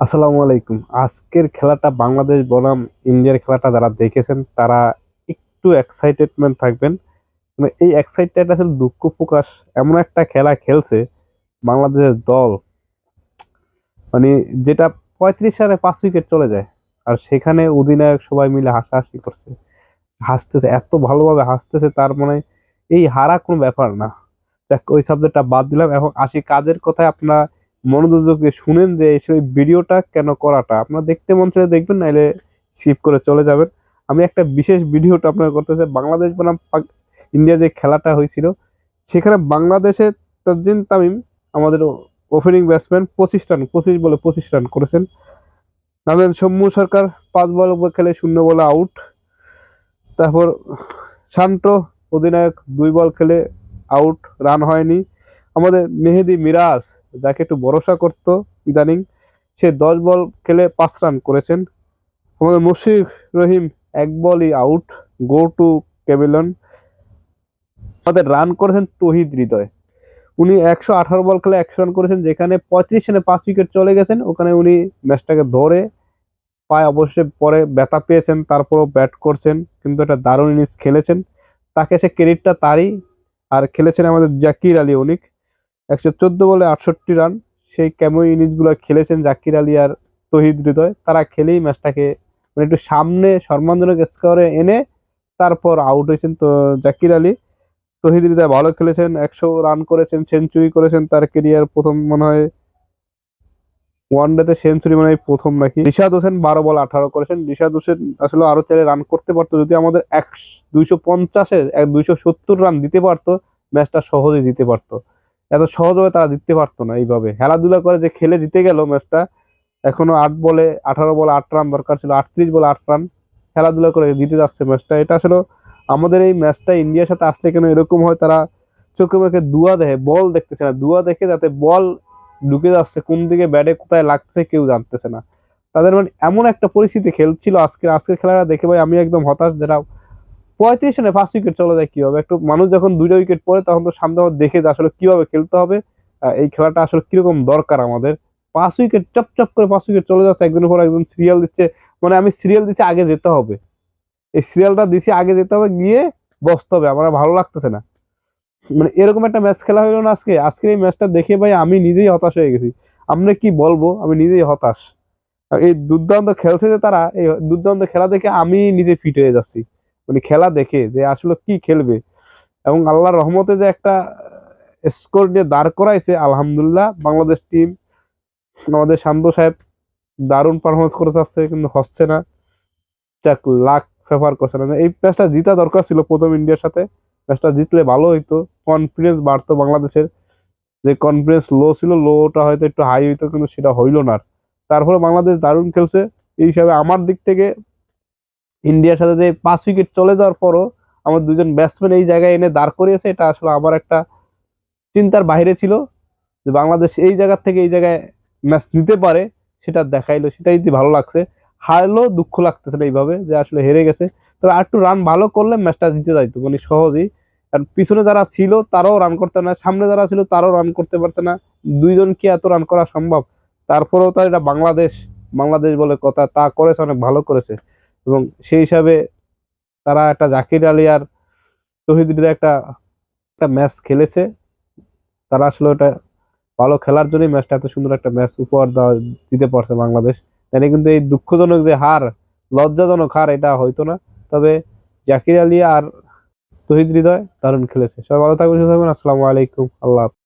আসসালামু আলাইকুম। আজকের খেলাটা বাংলাদেশ বনাম ইন্ডিয়ার খেলাটা যারা দেখেছেন, তারা একটু এক্সাইটেডমেন্ট থাকবেন। মানে এই এক্সাইটেড আসলে দুঃখ প্রকাশ। এমন একটা খেলা খেলছে বাংলাদেশের দল। মানে যেটা পঁয়ত্রিশ রানে পাঁচ উইকেট চলে যায়, আর সেখানে অধিনায়ক সবাই মিলে হাসাহাসি করছে। হাসতেছে, এত ভালোভাবে হাসতেছে, তার মানে এই হারা কোনো ব্যাপার না। যাক, ওই সাবজেক্টটা বাদ দিলাম। এখন আসি কাজের কথায়। আপনারা মনোযোগ দিয়ে শুনেন যে সেই ভিডিওটা কেন করাটা। আপনারা দেখতে মন চাইলে দেখবেন নাহলে স্কিপ করে চলে যাবেন। আমি একটা বিশেষ ভিডিওটা আপনার করতে চাই বাংলাদেশ বনাম ইন্ডিয়া যে খেলাটা হয়েছিল, সেখানে বাংলাদেশের তাজিন তামিম, আমাদের ওপেনিং ব্যাটসম্যান পঁচিশ রান পঁচিশ বলে পঁচিশ রান করেছেন। নামেন সৌম্য সরকার, পাঁচ বল খেলে শূন্য বলে আউট তারপর শান্ত অধিনায়ক, দুই বল খেলে আউট রান হয়নি। আমাদের মেহেদি মিরাজ, যাকে একটু ভরসা করতো ইদানিং, সে দশ বল খেলে পাঁচ রান করেছেন। আমাদের মুশিক রহিম এক বলই আউট গো টু কেবিলন আমাদের রান করেছেন তহিদ হৃদয়। উনি একশো আঠারো বল খেলে একশো রান করেছেন, যেখানে পঁয়ত্রিশ রানে পাঁচ উইকেট চলে গেছেন। ওখানে উনি ম্যাচটাকে ধরে পায়ে অবশ্যই পরে ব্যথা পেয়েছেন, তারপরও ব্যাট করছেন, কিন্তু একটা দারুণ ইনিংস খেলেছেন। তাকে সে ক্রেডিটটা তারই, আর খেলেছেন আমাদের জাকির আলী অনিক। একশো চোদ্দ বলে আটষট্টি রান। সেই কেমন ইনিংসগুলো খেলেছেন জাকির আলী আর তহিদ হৃদয়। তারা খেলেই ম্যাচটাকে মানে একটু সামনে সম্মানজনক স্কোরে এনে তারপর আউট হয়েছেন তো জাকির আলী। তহিদ হৃদয় ভালো খেলেছেন, একশো রান করেছেন সেঞ্চুরি করেছেন। তার কেরিয়ার প্রথম মনে হয় ওয়ান ডেতে সেঞ্চুরি মানে প্রথম নাকি। রিশাদ হোসেন বারো বল আঠারো করেছেন। রিশাদ হোসেন আসলে আরও চাইলে রান করতে পারতো। যদি আমাদের এক দুইশো পঞ্চাশের এক দুইশো সত্তর রান দিতে পারতো, ম্যাচটা সহজে জিতে পারতো। এত সহজভাবে তারা জিততে পারতো না এইভাবে। খেলাধুলা করে যে খেলে জিতে গেল ম্যাচটা, এখনও আট বলে, আঠারো বলে আট রান দরকার ছিল, আটত্রিশ বলে আট রান খেলাধুলা করে জিতে যাচ্ছে ম্যাচটা। এটা আসলে আমাদের এই ম্যাচটা ইন্ডিয়ার সাথে আসলে কেন এরকম হয়, তারা চোখে মুখে দুয়া দেখে বল দেখতেছে না। দুয়া দেখে যাতে বল ঢুকে যাচ্ছে, কোন দিকে ব্যাটে কোথায় লাগছে কেউ জানতেছে না। তাদের মানে এমন একটা পরিস্থিতি খেলছিল আজকে, আজকের খেলাটা দেখে ভাই আমি একদম হতাশ যেটা পঁয়ত্রিশ রানে ফার্স্ট উইকেট চলে যায় কীভাবে? একটু মানুষ যখন দুইটা উইকেট পড়ে, তখন তো সামনে দেখে যে আসলে কীভাবে খেলতে হবে। এই খেলাটা আসলে কীরকম দরকার আমাদের? পাঁচ উইকেট চপ চপ করে পাঁচ উইকেট চলে যাচ্ছে একজনের পর একজন সিরিয়াল দিচ্ছে। মানে আমি সিরিয়াল দিচ্ছি আগে যেতে হবে। এই সিরিয়ালটা দিছি, আগে যেতে হবে, গিয়ে বসতে হবে। আমার ভালো লাগতেছে না। মানে এরকম একটা ম্যাচ খেলা হলো না আজকে। আজকে এই ম্যাচটা দেখে ভাই আমি নিজেই হতাশ হয়ে গেছি। আমরা কি বলব? আমি নিজেই হতাশ। এই দুর্দান্ত খেলছে যে তারা, এই দুর্দান্ত খেলা দেখে আমি নিজে ফিট হয়ে যাচ্ছি। মানে খেলা দেখে যে আসলে কি খেলবে। এবং আল্লাহর রহমতে যে একটা স্কোর নিয়ে দাঁড় করাইছে, আলহামদুলিল্লাহ, বাংলাদেশ টিম আমাদের শান্ত সাহেব দারুণ পারফরমেন্স করে যাচ্ছে, কিন্তু হচ্ছে না। যাক লাখ ফেভার করছে না। এই ম্যাচটা জিতা দরকার ছিল প্রথম ইন্ডিয়ার সাথে। ম্যাচটা জিতলে ভালো হইতো। কনফিডেন্স বাড়তো বাংলাদেশের। যে কনফিডেন্স লো ছিল লোটা হয়তো একটু হাই হইতো, কিন্তু সেটা হইল না। তারপরে বাংলাদেশ দারুণ খেলছে। এই হিসাবে আমার দিক থেকে ইন্ডিয়ার সাথে যে পাঁচ উইকেট চলে যাওয়ার পরও আমার দুজন ব্যাটসম্যান এই জায়গায় এনে দাঁড় করিয়েছে, এটা আসলে আমার একটা চিন্তার বাইরে ছিল যে বাংলাদেশ এই জায়গা থেকে এই জায়গায় ম্যাচ নিতে পারে, সেটা দেখাইলো, সেটাই ভালো লাগছে। হারলেও দুঃখ লাগতেছে না এইভাবে যে আসলে হেরে গেছে। তবে আর একটু রান ভালো করলে ম্যাচটা জিতে যাইতো মানে সহজেই। আর পিছনে যারা ছিল তারাও রান করতে না, সামনে যারা ছিল তারাও রান করতে পারছে না। দুইজন কি এত রান করা সম্ভব? তারপরেও তার এটা বাংলাদেশ বাংলাদেশ বলে কথা, তা করেছে, অনেক ভালো করেছে। এবং সেই হিসাবে তারা একটা জাকির আলী আর তহিদ হৃদয় একটা একটা ম্যাচ খেলেছে। তারা আসলে ওটা ভালো খেলার জন্যই ম্যাচটা এত সুন্দর একটা ম্যাচ উপহার দেওয়া, দিতে পারছে বাংলাদেশ। এনে কিন্তু এই দুঃখজনক যে হার, লজ্জাজনক হার, এটা হইতো না। তবে জাকির আলী আর তহিদ হৃদয় দারুণ খেলেছে। সবাই ভালো থাকবেন, সুস্থ থাকবেন। আসসালামু আলাইকুম। আল্লাহ।